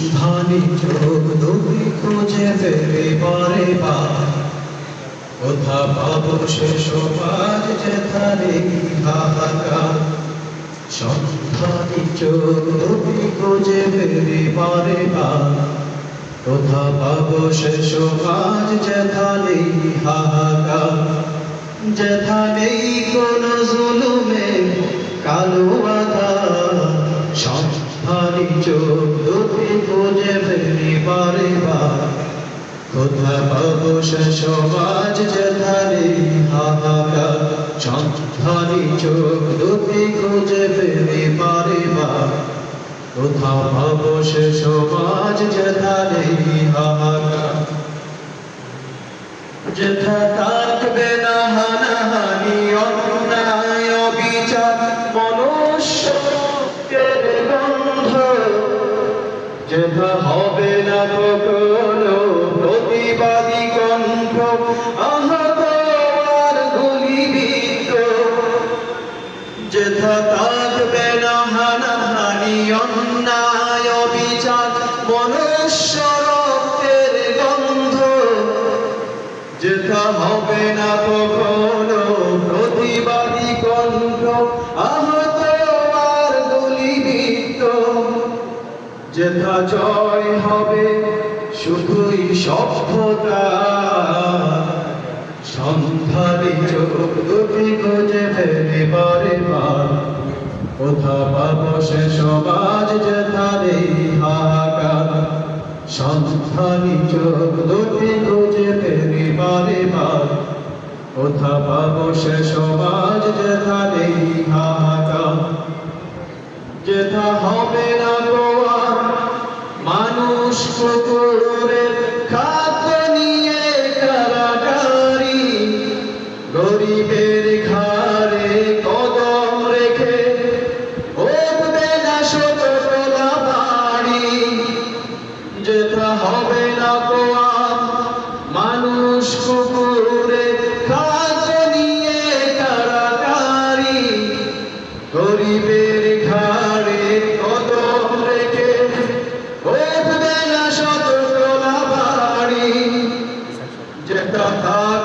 সন্ধানী চোখ দুই খুঁজে ফেরে বারে বার কোথা পাবো সে সমাজ যেখানে হাহাকার সন্ধানী চোখ দুই খুঁজে ফেরে বারে বার কোথা পাবো সে সমাজ যেখানে হাহাকার যেখানে কোন জুলুমে কালো বারে বার। কোথা পাবো সে সমাজ যেখানে হাহাকার? সন্ধানী চোখ দুটি খুঁজে ফেরি বারে বার। যেথা হবে না কখনো প্রতিবাদী কণ্ঠ। আহত আর গুলিবিদ্ধ। যেথা থাকবে যেথা জয় হবে, শুধুই সভ্যতা। সন্ধানী চোখ খুঁজে ফেলে বারে বার কোথা পাবো সে সমাজ যেথারে হাহাকার সন্ধানী চোখ দুটি খুঁজে ফেলে বারে বার কোথা পাবো সে সমাজ যেথারে হাহাকার যেথা হবে না কুকুরের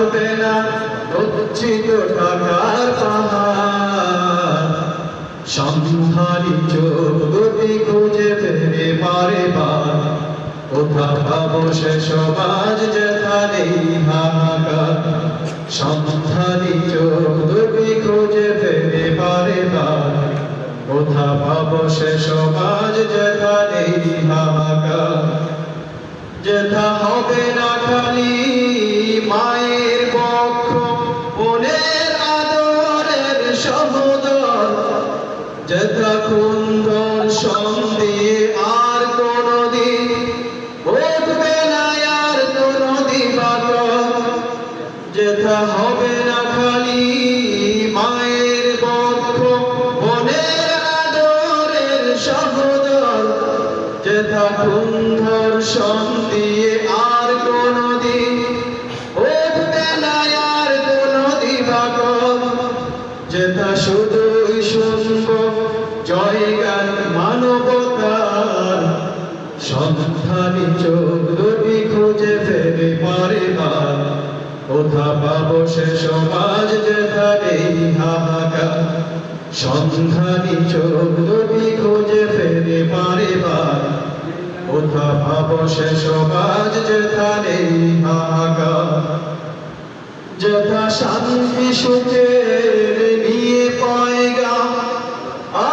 থাকবে না। টাকার চোখ দুটি খুঁজে ফেরে বারে বার কোথা পাবো সে সমাজ যেখানে হাহাকার? সন্ধানী চোখ দুটি খুঁজে বার কোথা যেখানে হাহাকার? হবে না খালি যেথা হবে না খালি মায়ের পক্ষ, বোনের আদরের সহোদর। যেথা কুন্ধর দিয়ে আর কোনদিন উঠবে না আর কোনো দিবাকর। যেথা শুধুই শুনব জয় গান মানবতার সন্ধানী চোখ কোথা পাবো সে সমাজ যেখানে হাহাকার সন্ধানী চোখ দুটি খুঁজে ফেরে পারে বার কোথা পাবো সে সমাজ যেখানে হাহাকার যথা শান্তি সুখের নিয়ে পয়গাম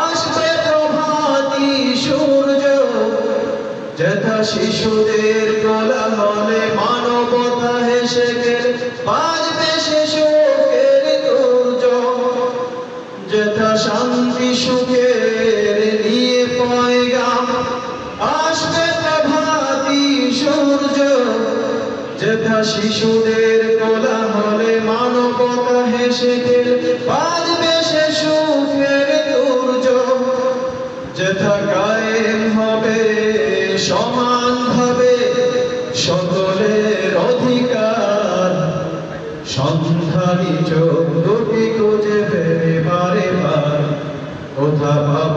আসবে প্রভাতী সূর্য। যথা শিশুদের গলা সুখের নিয়ে পয়গাম। আসবে প্রভাতী সূর্য, যেথা শিশুদের কোলা হলে মানবতা হেসে গেলে বাজবে সে সুখের দুর্য যেথা কায়েম হবে, সমান ভাবে সকলের অধিকার। সন্ধানী চোখ দুটি খুঁজে ফেরে বারে বার কোথা পাবো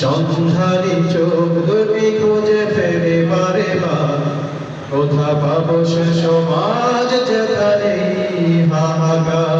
সন্ধ্যারি চোখ দুটি খুঁজে ফেরে বারে বার কোথা পাবো সে সমাজ যেতারে হাহাকার?